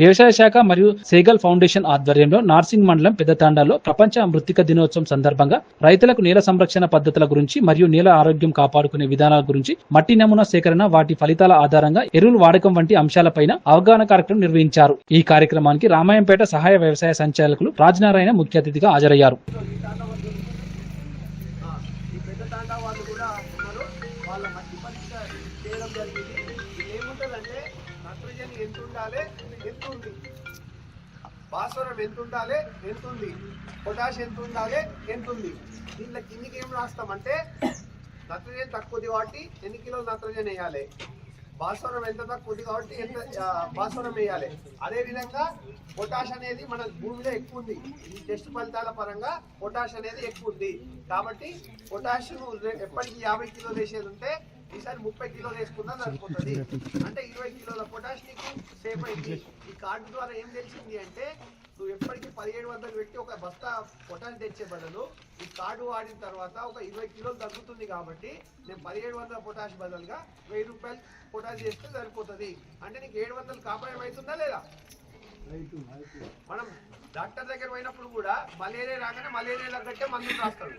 వ్యవసాయ శాఖ మరియు సేగల్ ఫౌండేషన్ ఆధ్వర్యంలో నార్సింగ్ మండలం పెద్దతాండాలో ప్రపంచ మృతిక దినోత్సవం సందర్భంగా రైతులకు నేల సంరక్షణ పద్ధతుల గురించి మరియు నేల ఆరోగ్యం కాపాడుకునే విధానాల గురించి మట్టి నమూనా సేకరణ వాటి ఫలితాల ఆధారంగా ఎరువుల వాడకం వంటి అంశాలపైన అవగాహన కార్యక్రమం నిర్వహించారు. ఈ కార్యక్రమానికి రామాయంపేట సహాయ వ్యవసాయ సంచాలకులు రాజనారాయణ ముఖ్య అతిథిగా హాజరయ్యారు. వాళ్ళు కూడా వాళ్ళ మట్టి పరీక్ష చేయడం జరిగింది. ఏముంటుందంటే ఎంత ఉండాలి ఎంత ఉంది భాస్వరం ఎంత ఉండాలి ఎంత ఉంది పొటాష్ ఎంత ఉండాలి ఎంత ఉంది దీంట్లో కిందికి ఏం రాస్తామంటే నత్రజని తక్కువది కాబట్టి ఎన్ని కిలోలు నత్రజని వేయాలి? భాస్వరం ఎంత తక్కువది కాబట్టి ఎంత భాస్వరం వేయాలి. అదే విధంగా పొటాష్ అనేది మన భూమిలో ఎక్కువ ఉంది. ఈ టెస్ట్ ఫలితాల పరంగా పొటాష్ అనేది ఎక్కువ ఉంది. కాబట్టి పొటాషియం ఎప్పటికీ యాభై కిలోలు వేసేది ఉంటే ఈసారి ముప్పై కిలోలు వేసుకున్నా సరిపోతుంది అంటే ఇరవై కిలోల పొటాష్ నీకు సేఫ్ అయింది. ఈ కార్డు ద్వారా ఏం తెలిసింది అంటే నువ్వు ఎప్పటికీ పదిహేడు వందలు పెట్టి ఒక బస్తా పొటాష్ తెచ్చే బదులు ఈ కార్డు వాడిన తర్వాత ఒక ఇరవై కిలోలు తగ్గుతుంది కాబట్టి నేను పదిహేడు వందల పొటాష్ బదులుగా వెయ్యి రూపాయలు పొటాష్ చేస్తే సరిపోతుంది. అంటే నీకు ఏడు వందలు కాపాయం అవుతుందా లేదా? మనం డాక్టర్ దగ్గర పోయినప్పుడు కూడా మలేరియా రాగానే మలేరియా తగ్గట్టే మందులు రాస్తాడు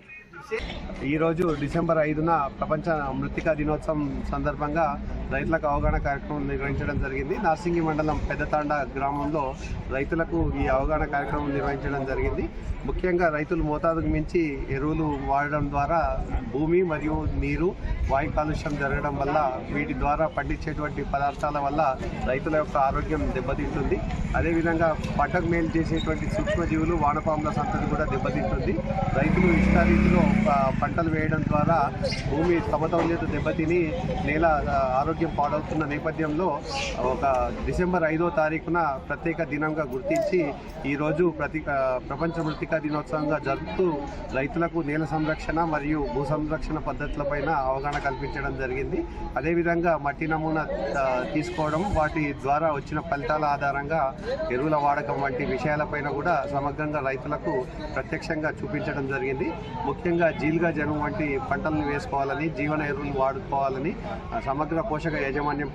ఈరోజు డిసెంబర్ ఐదున ప్రపంచ మృతికా దినోత్సవం సందర్భంగా రైతులకు అవగాహన కార్యక్రమం నిర్వహించడం జరిగింది. నార్సింగి మండలం పెద్దతాండ గ్రామంలో రైతులకు ఈ అవగాహన కార్యక్రమం నిర్వహించడం జరిగింది. ముఖ్యంగా రైతులు మోతాదుకు మించి ఎరువులు వాడడం ద్వారా భూమి మరియు నీరు వాయు కాలుష్యం జరగడం వల్ల వీటి ద్వారా పండించేటువంటి పదార్థాల వల్ల రైతుల యొక్క ఆరోగ్యం దెబ్బతింటుంది. అదేవిధంగా పంటకు మేలు చేసేటువంటి సూక్ష్మజీవులు వానపాముల సంతతి కూడా దెబ్బతింటుంది. రైతులు ఇష్టారీతిలో ఆ, పంటలు వేయడం ద్వారా భూమి సమతౌల్యత దెబ్బతిని నేల ఆరోగ్యం పాడవుతున్న నేపథ్యంలో ఒక డిసెంబర్ ఐదో తారీఖున ప్రత్యేక దినంగా గుర్తించి ఈరోజు ప్రతి ప్రపంచ మృతికా దినోత్సవంగా జరుపుతూ రైతులకు నేల సంరక్షణ మరియు భూ సంరక్షణ పద్ధతులపైన అవగాహన కల్పించడం జరిగింది. అదేవిధంగా మట్టి నమూనా తీసుకోవడం వాటి ద్వారా వచ్చిన ఫలితాల ఆధారంగా ఎరువుల వాడకం వంటి విషయాలపైన కూడా సమగ్రంగా రైతులకు ప్రత్యక్షంగా చూపించడం జరిగింది. ముఖ్యంగా ముఖ్యంగా జీలుగా జనం వంటి పంటలను వేసుకోవాలని జీవన ఎరువులు వాడుకోవాలని సమగ్ర పోషక యాజమాన్యం